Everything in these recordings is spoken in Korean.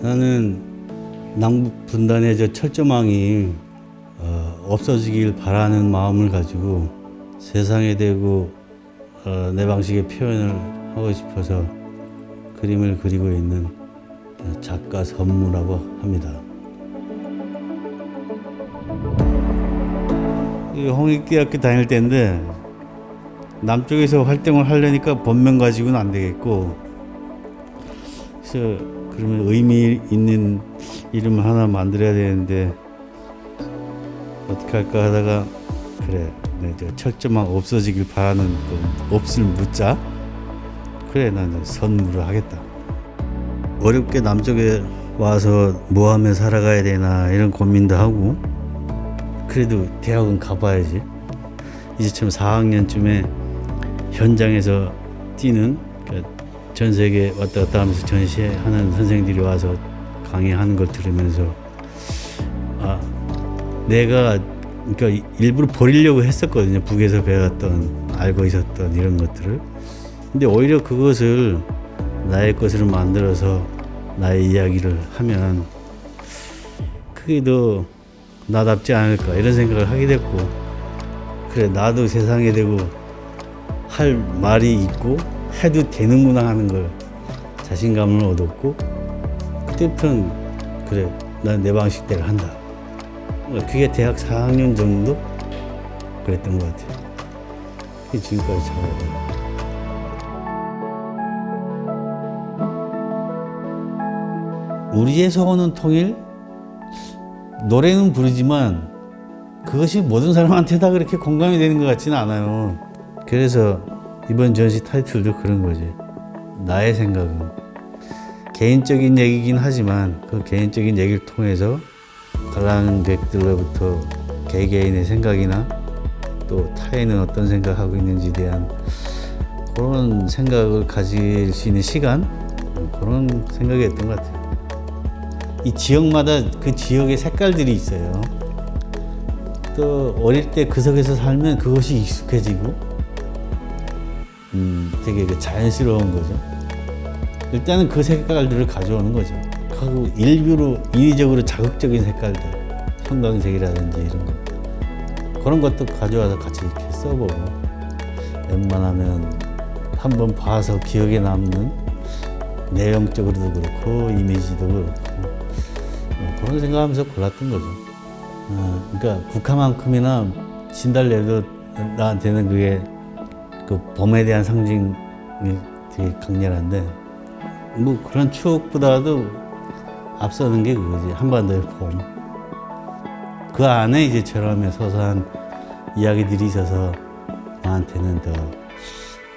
나는 남북 분단의 저 철조망이 어, 없어지길 바라는 마음을 가지고 세상에 대고 어, 내 방식의 표현을 하고 싶어서 그림을 그리고 있는 작가 선무라고 합니다. 이 홍익대학교 다닐 때인데 남쪽에서 활동을 하려니까 본명 가지고는 안 되겠고 그래서 그러면 의미 있는 이름 하나 만들어야 되는데 어떻게 할까 하다가 그래 네, 저 철조망 없어지길 바라는 그 없을 묻자. 그래 나는 선물을 하겠다. 어렵게 남쪽에 와서 뭐 하며 살아가야 되나 이런 고민도 하고 그래도 대학은 가봐야지. 이제처럼 4학년쯤에 현장에서 뛰는 그 전 세계 왔다 갔다 하면서 전시하는 선생들이 와서 강의하는 걸 들으면서 아 내가 그러니까 일부러 버리려고 했었거든요. 북에서 배웠던 알고 있었던 이런 것들을. 근데 오히려 그것을 나의 것으로 만들어서 나의 이야기를 하면 그게 더 나답지 않을까 이런 생각을 하게 됐고 그래 나도 세상에 대고 할 말이 있고 해도 되는구나 하는 걸 자신감을 얻었고 그때부터는 그래 난 내 방식대로 한다. 그게 대학 4학년 정도 그랬던 것 같아요. 그게 지금까지 잘하고 우리에서 오는 통일 노래는 부르지만 그것이 모든 사람한테 다 그렇게 공감이 되는 것 같지는 않아요. 그래서 이번 전시 타이틀도 그런 거지. 나의 생각은 개인적인 얘기긴 하지만 그 개인적인 얘기를 통해서 관람객들로부터 개개인의 생각이나 또 타인은 어떤 생각하고 있는지에 대한 그런 생각을 가질 수 있는 시간 그런 생각이 었던 것 같아요. 이 지역마다 그 지역의 색깔들이 있어요. 또 어릴 때 그 속에서 살면 그것이 익숙해지고, 음, 되게 그 자연스러운 거죠. 일단은 그 색깔들을 가져오는 거죠. 하고 일부러 인위적으로 자극적인 색깔들, 형광색이라든지 이런 거 그런 것도 가져와서 같이 이렇게 써보고 웬만하면 한번 봐서 기억에 남는 내용적으로도 그렇고 이미지도 그렇고 어, 그런 생각하면서 골랐던 거죠. 어, 그러니까 국화만큼이나 진달래도 나한테는 그게 그 봄에 대한 상징이 되게 강렬한데 뭐 그런 추억보다도 앞서는 게 그거지 한반도의 봄. 그 안에 이제 저렴의 소소한 이야기들이 있어서 나한테는 더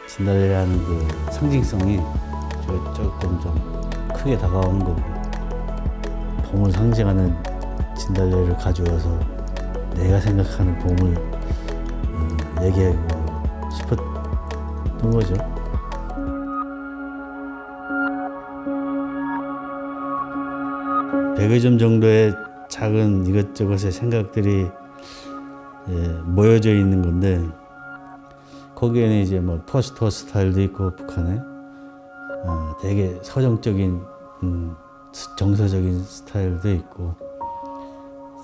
진달래라는 그 상징성이 저- 조금 좀 크게 다가오는 거고 봄을 상징하는 진달래를 가져와서 내가 생각하는 봄을 음, 얘기하고 싶었 던 거죠. 백여 점 정도의 작은 이것저것의 생각들이 예, 모여져 있는 건데 거기에는 이제 뭐 포스터 스타일도 있고 북한에 어, 되게 서정적인 음, 스- 정서적인 스타일도 있고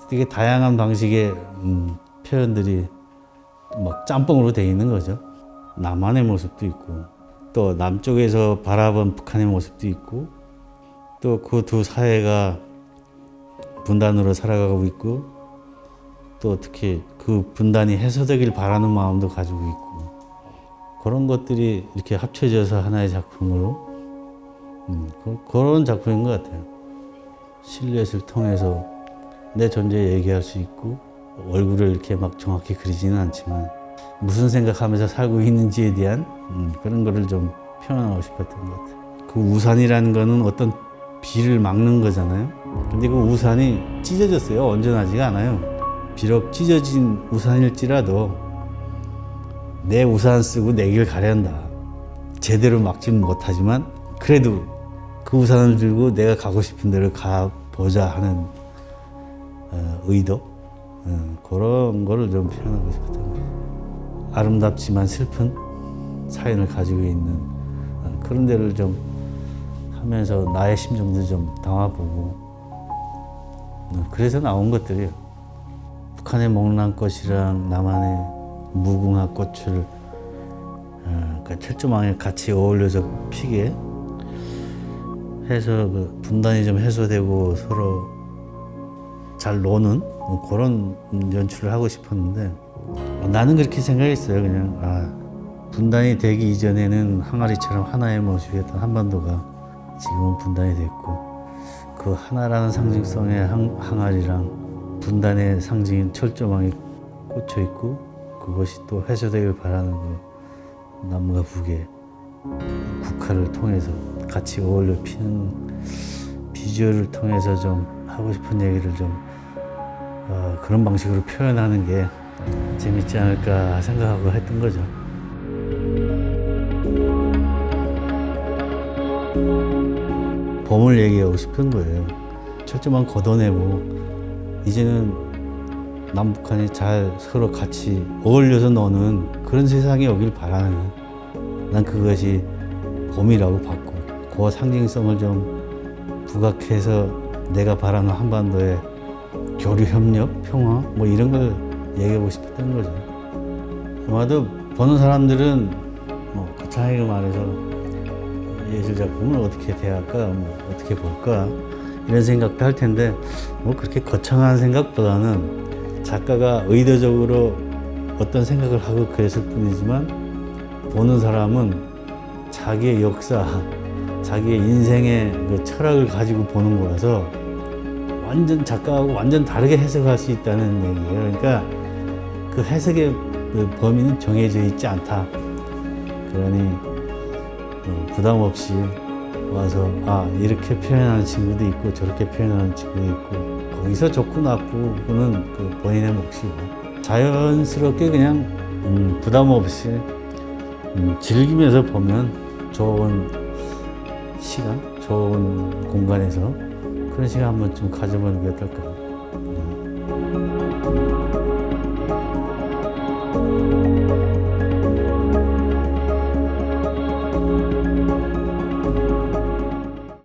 되게 다양한 방식의 음, 표현들이 막 짬뽕으로 돼 있는 거죠. 남한의 모습도 있고 또 남쪽에서 바라본 북한의 모습도 있고 또 그 두 사회가 분단으로 살아가고 있고 또 특히 그 분단이 해소되길 바라는 마음도 가지고 있고 그런 것들이 이렇게 합쳐져서 하나의 작품으로 음, 그, 그런 작품인 것 같아요. 실루엣을 통해서 내 존재 얘기할 수 있고 얼굴을 이렇게 막 정확히 그리지는 않지만 무슨 생각하면서 살고 있는지에 대한 음, 그런 거를 좀 표현하고 싶었던 것 같아요. 그 우산이라는 거는 어떤 비를 막는 거잖아요. 근데 그 우산이 찢어졌어요. 온전하지가 않아요. 비록 찢어진 우산일지라도 내 우산 쓰고 내 길 가련다. 제대로 막지는 못하지만 그래도 그 우산을 들고 내가 가고 싶은 데를 가보자 하는 어, 의도 어, 그런 거를 좀 표현하고 싶었던 거예요. 아름답지만 슬픈 사연을 가지고 있는 어, 그런 데를 좀 하면서 나의 심정도 좀 담아보고 음, 그래서 나온 것들이에요. 북한의 목난 꽃이랑 남한의 무궁화 꽃을 어, 그 철조망에 같이 어울려서 피게 해서 그 분단이 좀 해소되고 서로 잘 노는 뭐 그런 연출을 하고 싶었는데 어, 나는 그렇게 생각했어요. 그냥 아, 분단이 되기 이전에는 항아리처럼 하나의 모습이었던 한반도가 지금은 분단이 됐고 그 하나라는 상징성의 항, 항아리랑 분단의 상징인 철조망이 꽂혀 있고 그것이 또 해소되길 바라는 그 남과 북의 국화를 통해서 같이 어울려 피는 비주얼을 통해서 좀 하고 싶은 얘기를 좀 어, 그런 방식으로 표현하는 게 재밌지 않을까 생각하고 했던 거죠. 봄을 얘기하고 싶은 거예요. 철저만 걷어내고 이제는 남북한이 잘 서로 같이 어울려서 노는 그런 세상이 오길 바라는 난 그것이 봄이라고 봤고 그 상징성을 좀 부각해서 내가 바라는 한반도의 교류 협력, 평화 뭐 이런 걸 얘기하고 싶었던 거죠. 아마도 보는 사람들은 뭐 거창하게 말해서 예술 작품을 어떻게 대할까, 뭐 어떻게 볼까 이런 생각도 할 텐데 뭐 그렇게 거창한 생각보다는 작가가 의도적으로 어떤 생각을 하고 그랬을 뿐이지만 보는 사람은 자기의 역사, 자기의 인생의 그 철학을 가지고 보는 거라서 완전 작가하고 완전 다르게 해석할 수 있다는 얘기예요. 그러니까 그 해석의 그 범위는 정해져 있지 않다. 그러니 어, 부담 없이 와서 아 이렇게 표현하는 친구도 있고 저렇게 표현하는 친구도 있고 거기서 좋고 나쁘고는 그 본인의 몫이고 자연스럽게 그냥 음, 부담 없이 음, 즐기면서 보면 좋은 시간, 좋은 공간에서 그런 시간 한번 좀 가져보는 게 어떨까.